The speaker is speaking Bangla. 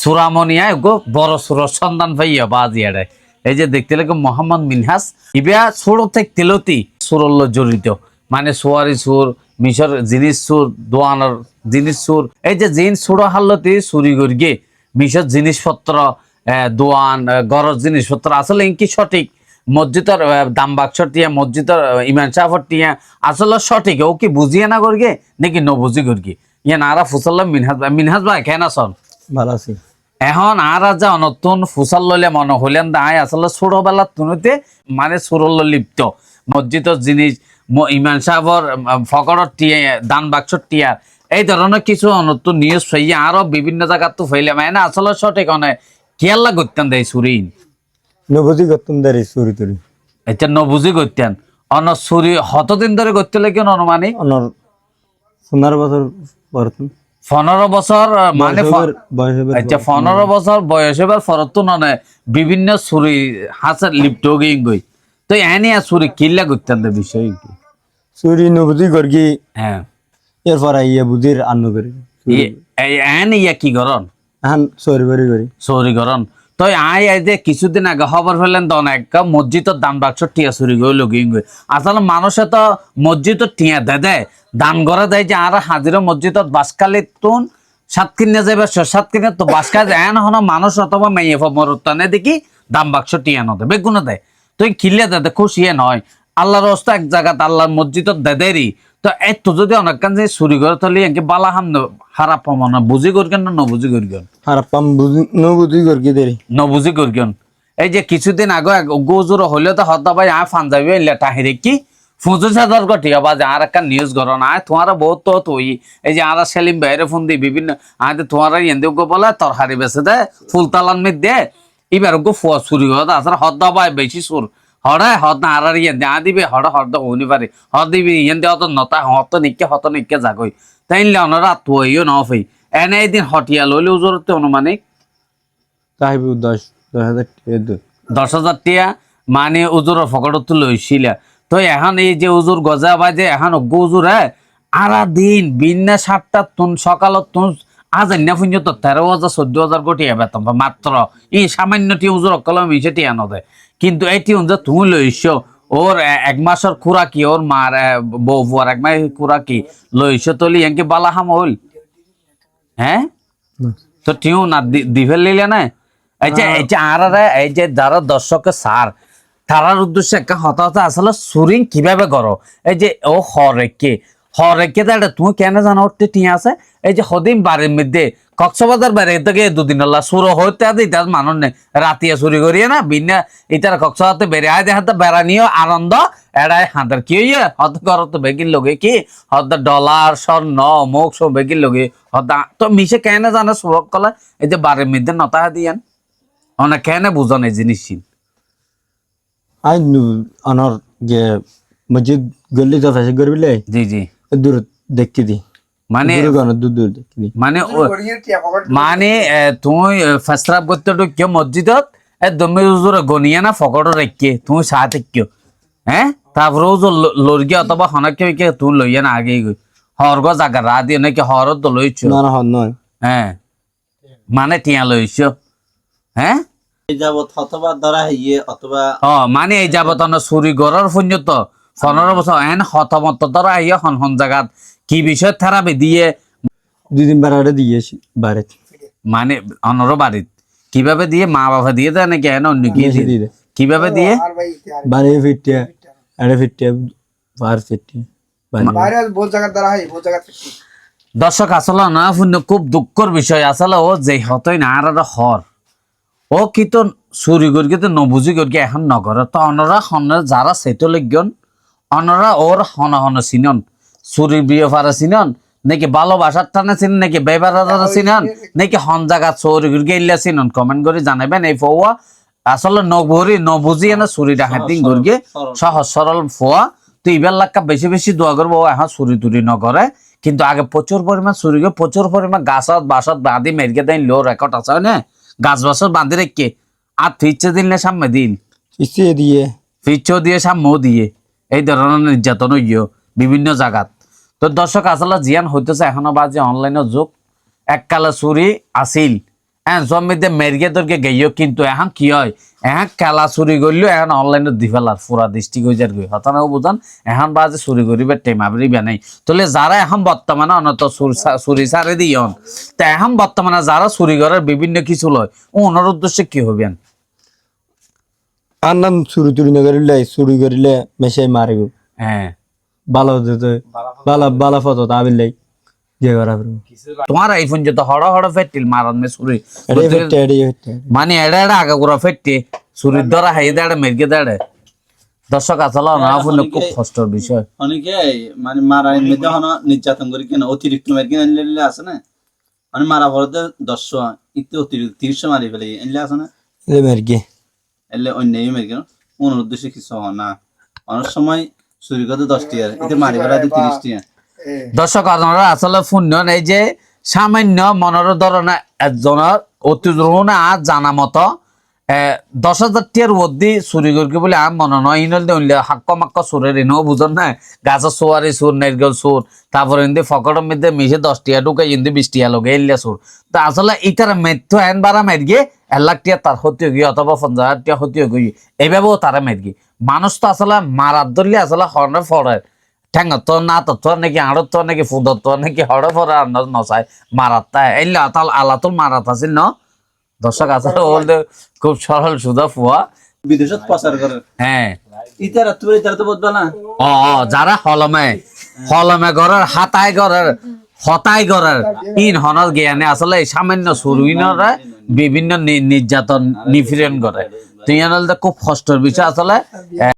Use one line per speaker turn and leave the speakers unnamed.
সুরামনিয়ায় বড় সুর, সন্ধান পাইয়া এই যে দেখতে লাগে মোহাম্মদ মিনহাস ইবিয়া ছোট থেকে তেলতি সুরল্য জড়িত। মানে সোয়ারি সুর, মিশর জিনিস সুর, দোয়ানোর জিনিস সুর। এই যে জিন সুর হাল্লতি সুরি গর্গে মিশর জিনিসপত্র দোয়ান গরজ জিনিসপত্র, আসলে ইনকি সঠিক? মসজিদের দাম বাক্স টিয়া, মসজিদের ইমান সাফর টিয়া, আসলে সঠিক? ও কি বুঝিয়ে না গর্গে নাকি ন বুঝি গর্গে ইয়ে নারা ফুসাল্লাম মিনহাজ ভাই মিনহাজ ভাই, কেন আছেন
ভালো আছি।
এখন আর যা নতুন ফুসাল লইলে মনে হইলেন দায় আসলে ছোটবেলার তুনুতে মানে সুরল লিপ্ত। মসজিদের জিনিস ইমান সাহেবর ফকরের টিয়া দান বাক্সর টিয়া এই ধরনের কিছু নতুন নিউজ ফাইয়া আরও বিভিন্ন জায়গার তো ফাইলে মানে আসলে সঠিক অনেক কেয়াল্লা করতেন দেয় সুরিন
নবজি গতম দারি চুরি তুরি।
এটা নবুঝি করতেন অন সুরি হতদিন ধরে করতে কেন অনুমানিক?
অনর পনেরো বছর পরতন
পনেরো বছর মানে আচ্ছা পনেরো বছর বয়স এবার ফরত নয় বিভিন্ন ছুরি হাসে লিপ্ত গিয়ে গই। তো এনে আর ছুরি কিল্লা করতেন বিষয় কি?
চুরি নবুদি গর্গি
হ্যাঁ।
এরপর আইয়া বুদির আন্ন করি।
এন ইয়া কি করন
হ্যাঁ চুরি করি করি।
চুরি করন তো আই আই যে কিছুদিন আগে খবর ফেলেন তো অনেক মসজিদের দান বাক্স টিয়া চুরি করে লগিয়ে গই আসলে মানুষে তো মসজিদের টিয়া দে দে দান করে দেয় যে আর হাজির মসজিদত বাসকালি তুন, সাত কিনে যাবে সাত কিনে তো বাসকা যায় না হন মানুষ অথবা মেয়ে মরতানে দেখি দাম বাক্স টিয়া নদে। বেগুনে দেয় তুই খিলে দে দে খুশিয়ে নয় আল্লাহর রাস্তা এক জায়গাত আল্লাহর মসজিদত দে দেরি তো এত যদি অনেক কান যে চুরি করে তাহলে একে বালা হাম খারাপ পাবো না বুঝি করকেন না নবুঝি করকেন
আর পাম বুঝি নবুঝি গর্গি দেরি?
নবুঝি করকেন এই যে কিছুদিন আগে গোজুর হইলে তো হতা ভাই আয় ফান্দাবি এলে টাহিরে কি? পঁচিশ হাজার কোটি আবার যে আর একটা নিউজ করো না আয় তোমার বহুত তো তুই এই যে আর সেলিম বাইরে ফোন দি বিভিন্ন আয় তো তোমার এন্দে গো বলে তরকারি বেছে দে ফুলতালান মিদ দে এবার গো ফুয়া চুরি করে আসলে হদ্দা ভাই বেশি সুর হরে হদ না আর ইয়েন্দে আ দিবে হরে হর্দ হনি পারে। হদ দিবি ইয়েন্দে অত নতা হত নিকে হত নিকে যাগই তাই অনরা তুইও নফই এনে এদিন হটিয়া লইলে উজরতে অনুমানিক
তাহিব দশ দশ হাজার
দশ হাজার টিয়া মানে উজুরের ফকটত লইছিল। তো এখন এই যে উজুর গজা বাজে এখন অজ্ঞ উজুর হ্যাঁ আরা দিন বিন্যা সাতটা তুন সকালত তুন আজ অন্য পুঞ্জ তো তেরো হাজার চোদ্দ হাজার কোটি বেতন মাত্র। এই সামান্য টি উজুর অকলম মিশে টিয়া নদে। কিন্তু এটি যে তুমি লইছ ওর এক মাসের খুরাকি ওর মার বউ বুয়ার এক মাস খুরাকি লইছ তলি এনকে বালা হাম হইল হ্যাঁ তো টিউ না, দি- ফেলিলে না? এই যে এই যে আর এই যে যারা দর্শকের সার তারার উদ্দেশ্যে একটা হতাহত আসলে সুরিং কীভাবে করো এই যে, ও হরেকে হরেকে দাঁড়ে তুমি কেন জানো ওরতে টিয়া আছে? এই যে হদিন বাড়ির মধ্যে কক্সবাজার বাড়ি থেকে দুদিন হল্লা সুর হইতে আছে ইতার মানুষ নেই রাতিয়া চুরি করিয়ে না বিনা ইতার কক্সবাজার বেড়ে আয় দেখাতে বেড়ানিও আনন্দ এড়াই হাতের কি হইয়ে হত করো তো বেগির লগে কি? হত ডলার স্বর্ণ মুখ সব বেগির লগে। হত তো মিশে কেন জানে সুরক কলা? এই যে বাড়ির মধ্যে নতা দিয়ান অনেক কেন বুঝন এই জিনিস
আই অনর যে মসজিদ গল্লি তো ফেসে করবিলে
জি জি।
দূর দেখতে দি।
মানে মানে মানে এ, তুমি করতে ঢুকিও মসজিদত? দমে উজুর গনিয়া না ফকট রেখে তুমি সাথ কিয়? হ্যাঁ তারপরে লড়গিয়া অথবা হনাকে কে তুমি লইয়া না আগে গই হরগ জাগা রা দিয়ে নাকি হর তো লইছ। হ্যাঁ মানে টিয়া লইছ। হ্যাঁ
এই যাবৎ অথবা ধরা হইয়ে অথবা
মানে এই যাবত চুরি গড়র পুণ্যত পনেরো বছর এন হতমত ধরা আইয়া হন হন জাগাত কি বিষয় থেরাপি দিয়ে?
দুই দিন বারে দিয়েছি বারে
মানে অনর বাড়িত কীভাবে দিয়ে মা বাবা দিয়ে? দেয়। নাকি এন অন্য কি কীভাবে দিয়ে
বারে ফিরতে আরে ফিরতে বার ফিরতে
হয়
দর্শক আসলে না শুনে খুব দুঃখর বিষয়। আসলে ও যে হতই না আর হর ও কি তো চুরি করি তো নবুজি করি এখন নগরে তো অনরা যারা সেটো লজ্ঞন অনরা ওর হন হন চিনন। চুরি বিয়ে ফারা চিনন নাকি ভালোবাসার টানে চিনন নাকি বেবার চিনন নাকি হন জায়গা চুরি করি গেলে চিনন। কমেন্ট করে জানাবেন এই ফৌয়া। আসলে নবরি এনে চুরি ডাকাতি করি সহজ সরল ফোয়া। তো ইবার লাক্কা বেশি বেশি দোয়া করব এখন চুরি টুরি নকরে কিন্তু আগে প্রচুর পরিমাণ চুরি করে প্রচুর পরিমাণ গাছত বাসত বাঁধি মেরকে দেন লো রেকর্ড আছে না? গাছ বাসত বাঁধি রেখে। আর ফিচ্ছে দিল না সামনে দিল
কিস্তি দিয়ে।
ফিচ্ছেও দিয়ে সামনেও দিয়ে। এই ধরনের নির্যাতন হইও বিভিন্ন জায়গাত তো দর্শক, আসলে জিয়ান হইতেছে এখনও যে অনলাইনের যুগ। এককালে চুরি আসিল এখন জমিতে মেরগে তোরকে গেইও কিন্তু এখন কি হয়? এখন খেলা চুরি করলেও এখন অনলাইনে দি ফেলার পুরা ডিস্ট্রিক্ট হয়ে যার গই হতানো বুঝান, এখন বাজে চুরি করিবে টেমাবরি বানাই তাহলে যারা এখন বর্তমানে অনত চুরি সারে দিয়ন, তা এখন বর্তমানে যারা চুরি করার বিভিন্ন কিছু লয় ওনার উদ্দেশ্যে কি হবেন
আর নাম চুরি টুরি নকরিলে চুরি করিলে মেশাই মারিব।
হ্যাঁ।
ভালো হতো বালা বালা ফটো তাবিলে যে করা
তোমার এই ফোন যত হড় হড় ফেটিল মারান মে চুরি।
ফিটে
মানে এড়ে এড়ে আগে করে ফেটে চুরির দ্বারা হাই দেড়ে মেরকে দেড়ে। দর্শক আসলে না শুনলে খুব কষ্টের বিষয়।
অনেকে মানে মারা এমনিতে হন নির্যাতন করি কেন অতিরিক্ত মারি কেন এনলে আছে না। মানে মারা পড়তে দশশো ইতে অতিরিক্ত তিরিশশো মারি ফেলে এনলে আছে না।
মেরগে।
এলে অন্য মারি কেন কোন উদ্দেশ্যে কিছু হয় না। অনেক সময় চুরি করতে দশ টিয়ার এতে মারি ফেলা তিরিশ টিয়া
দর্শক আসলে শূন্য এই যে সামান্য মনের ধরনের একজনের আজ জানা মতো দশ হাজার টিয়ার অব্দি চুরি করি বলে আম মনে নয় ইনল দিয়ে হাক্ক মাক্ক চুরের এনেও বুঝন না। গাছের সোয়ারি চুর নারকেল চুর, তারপরে ইন্দি ফকটের মধ্যে মিশে দশ টিয়া ঢুকে ইন্দি বিশ টিয়া লগে এলিয়া চুর। তা আসলে ইটার মেথ্য এন বারা মেরগে এক লাখ টিয়া তার হতে গিয়ে অথবা পঞ্চাশ হাজার টিয়া হতে গিয়ে এইভাবেও তারা মেরগে মানুষ তো আসলে মারার ধরলে আসলে হর্নে ফড়ে ঠেঙ্গত না তো তোর নাকি আড়ত নাকি ফুদত তোর নাকি হড়ে ফরে আর মারাত তাই। আলাতুল মারাত আছিল ন? দর্শক আসলে বলতে খুব সরল সুদা ফুয়া
বিদেশত প্রচার করে
হ্যাঁ
ইতারা তুই ইতারা তো বুঝবা না?
ও যারা হলমে হলমে ঘরের হাতায় ঘরের হতাই ঘরের ইন হনর জ্ঞানে আসলে সামান্য সুরুইনরা বিভিন্ন নির্যাতন নিপীড়ন করে। তুই খুব কষ্টের বিষয়। আসলে